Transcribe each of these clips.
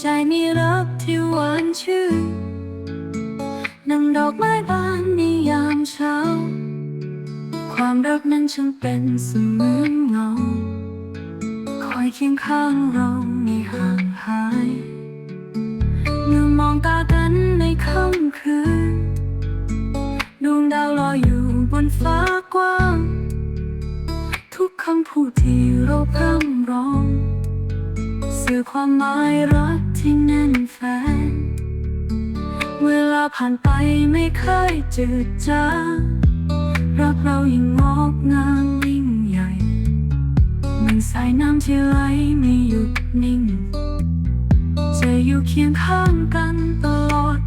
ใจมีรักที่หวานชื่นนั่งดอกไม้บานในยามเช้า ความรักนั้นช่างเป็นเสมือนเงา คอยเคียงข้างเราไม่ห่างหายเมื่อมองตากันในค่ำคืนดวงดาวลอยอยู่บนฟ้ากว้าง ทุกคำพูดที่เราพร่ำร้อง สื่อความหมายรักที่แน่นแฟน เวลาผ่านไปไม่เคยจืดจางรักเรายิ่งงอกงามยิ่งใหญ่เหมือนสายน้ำที่ไหลไม่หยุดนิ่ง จะอยู่เคียงข้างกันตลอด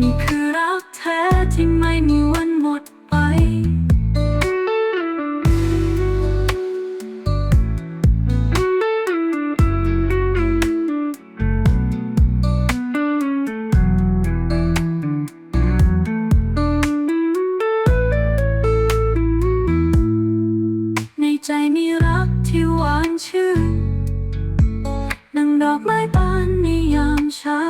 นี่คือรักแท้ที่ไม่มีวันหมดไปในใจมีรักที่หวานชื่นนั่งดอกไม้บานในยามเช้า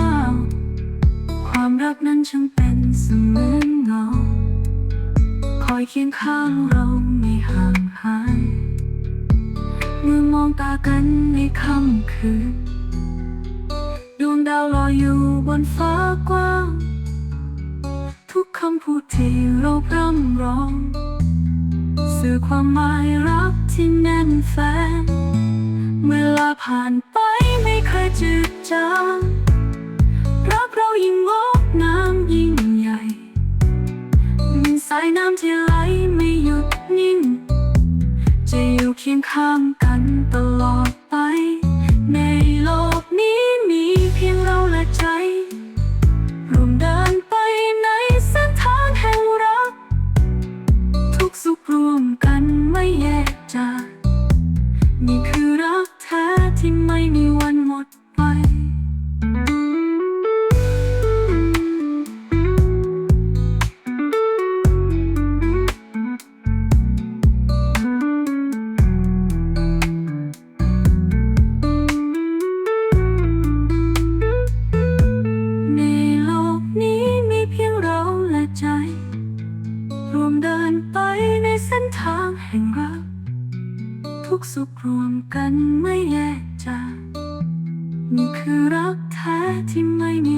ความรักนั้นช่างเป็นเสมือนเงา คอยเคียงข้างเราไม่ห่างหาย เมื่อมองตากันในค่ำคืน ดวงดาวลอยอยู่บนฟ้ากว้าง ทุกคำพูดที่เราพร่ำร้อง สื่อความหมายรักที่แน่นแฟนเวลาผ่านไปไม่เคยจืดจาง เรายิ่งงดงามยิ่งใหญ่มีสายน้ำที่ไหลไม่หยุดนิ่ง จะอยู่เคียงข้างกันตลอด ทุกสุขรวมกันไม่แยกจากนี่คือรักแท้ที่ไม่มี